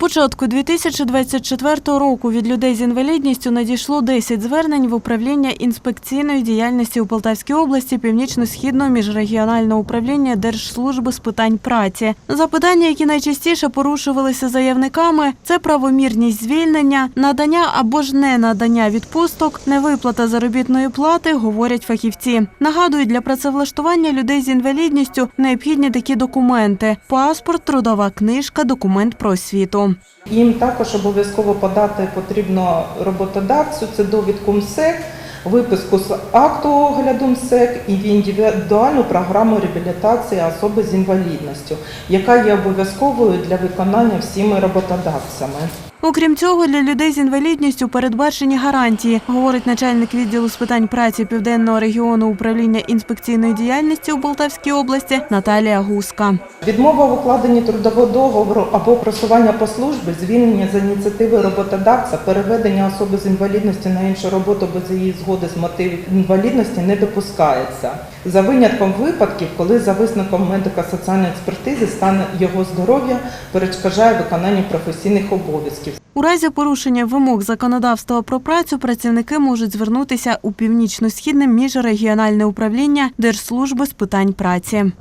початку 2024 року від людей з інвалідністю надійшло 10 звернень в управління інспекційної діяльності у Полтавській області Північно-східного міжрегіонального управління Держслужби з питань праці. Запитання, які найчастіше порушувалися заявниками, це правомірність звільнення, надання або ж не надання відпусток, невиплата заробітної плати, говорять фахівці. Нагадують, для працевлаштування людей з інвалідністю необхідні такі документи: паспорт, трудова книжка, документ про освіту. Їм також обов'язково подати потрібно роботодавцю, це довідку МСЕК, виписку з акту огляду МСЕК і індивідуальну програму реабілітації особи з інвалідністю, яка є обов'язковою для виконання всіми роботодавцями. Окрім цього, для людей з інвалідністю передбачені гарантії, говорить начальник відділу з питань праці Південного регіону управління інспекційної діяльності у Полтавській області Наталія Гуска. Відмова в укладенні трудового договору або просування по службі, звільнення за ініціативи роботодавця, переведення особи з інвалідності на іншу роботу без її згоди з мотивів інвалідності не допускається. За винятком випадків, коли за висновком медико-соціальної експертизи стан його здоров'я перешкоджає виконанню професійних обов'язків. У разі порушення вимог законодавства про працю працівники можуть звернутися у північно-східне міжрегіональне управління Держслужби з питань праці.